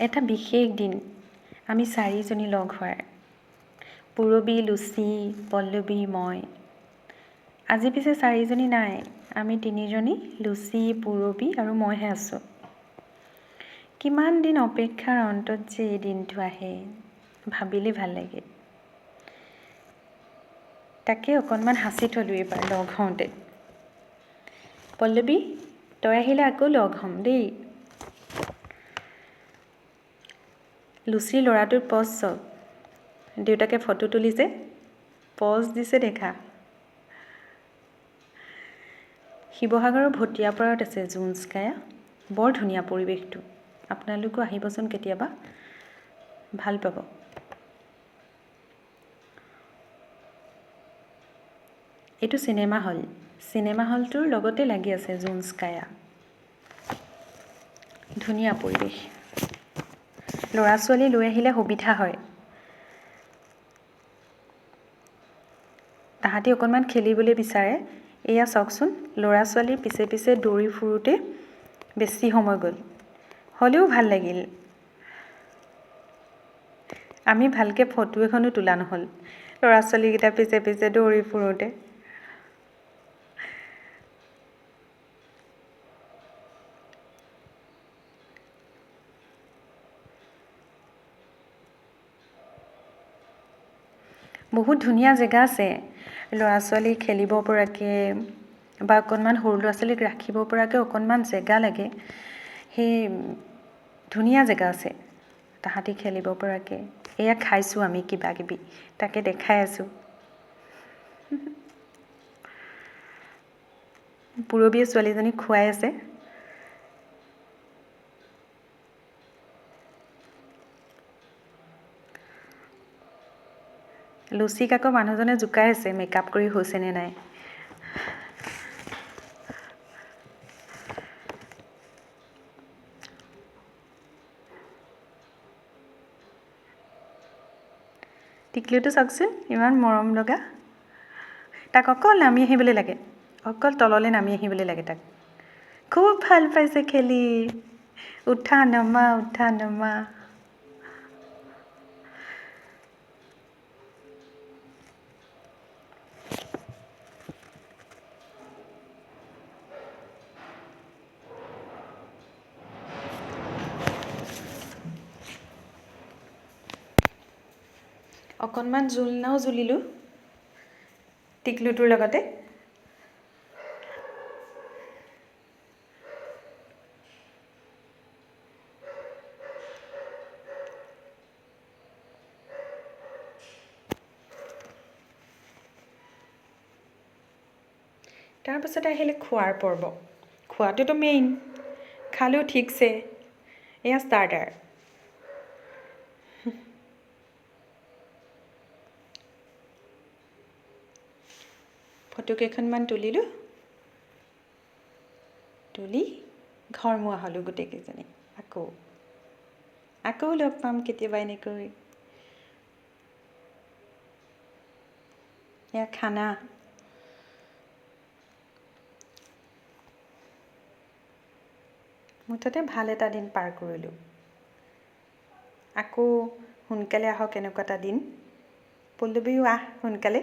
এটা বিশেষ দিন। আমি চাৰিজনী লগ হোৱাৰ। পূৰবী লুচি পল্লৱী মই। আজি পিছে চাৰিজনী নাই। আমি তিনিজনী লুচি পূৰবী আৰু মইহে আছোঁ। কিমান দিন অপেক্ষাৰ অন্তত যে এই দিনটো আহে ভাবিলেই ভাল লাগে। তাকে অকণমান সাঁচি থ'লোঁ এইবাৰ লগ হওঁতে। পল্লৱী তই আহিলে আকৌ লগ হ'ম দেই। লুচিৰ ল'ৰাটোৰ পজ চাওক। দেউতাকে ফটো তুলিছে। পজ দিছে দেখা। শিৱসাগৰৰ ভটীয়াপাৰত আছে জোনস্কায়া। বৰ ধুনীয়া পৰিৱেশটো। আপোনালোকো আহিবচোন কেতিয়াবা। ভাল পাব। এইটো চিনেমা হল। চিনেমা হলটোৰ লগতে লাগি আছে জোনস্কায়া। ধুনীয়া পৰিৱেশ। ল'ৰা ছোৱালী লৈ আহিলে সুবিধা হয়। তাহাঁতি অকণমান খেলিবলৈ বিচাৰে। এয়া চাওকচোন ল'ৰা ছোৱালীৰ পিছে পিছে দৌৰি ফুৰোঁতে বেছি সময় গ'ল। হ'লেও ভাল লাগিল। আমি ভালকৈ ফটো এখনো তোলা নহ'ল। ল'ৰা ছোৱালীকেইটা পিছে পিছে দৌৰি ফুৰোঁতে। বহুত ধুনীয়া জেগা আছে। ল'ৰা ছোৱালী খেলিব পৰাকৈ বা অকণমান সৰু ল'ৰা ছোৱালীক ৰাখিব পৰাকৈ অকণমান জেগা লাগে। সেই ধুনীয়া জেগা আছে তাহাঁতি খেলিব পৰাকৈ। এয়া খাইছোঁ আমি কিবা কিবি তাকে দেখাই আছোঁ। পূৰবীয়ে ছোৱালীজনীক খুৱাই আছে। লুচিক আকৌ মানুহজনে জোকাই আছে মেকআপ কৰি হৈছেনে নাই? টিকলিটো চাওকচোন ইমান মৰম লগা। তাক অকল নামি আহিবলৈ লাগে অকল তললৈ নামি আহিবলৈ লাগে তাক। খুব ভাল পাইছে খেলি। উঠা নমা উঠা নমা। অকণমান জোলনাও জুলিলোঁ টিকলুটোৰ লগতে। তাৰপাছতে আহিলে খোৱাৰ পৰ্ব। খোৱাটোতো মেইন খালেও ঠিকছে। এয়া ষ্টাৰ্টাৰ ফটো কেইখনমান তুলিলোঁ। তুলি ঘৰমুৱা হ'লোঁ গোটেইকেইজনী আকৌ আকৌ লগ পাম কেতিয়াবা এনেকৈ। এয়া খানা। মুঠতে ভাল এটা দিন পাৰ কৰিলোঁ। আকৌ সোনকালে আহক এনেকুৱা এটা দিন। পল্লৱীও আহ সোনকালে।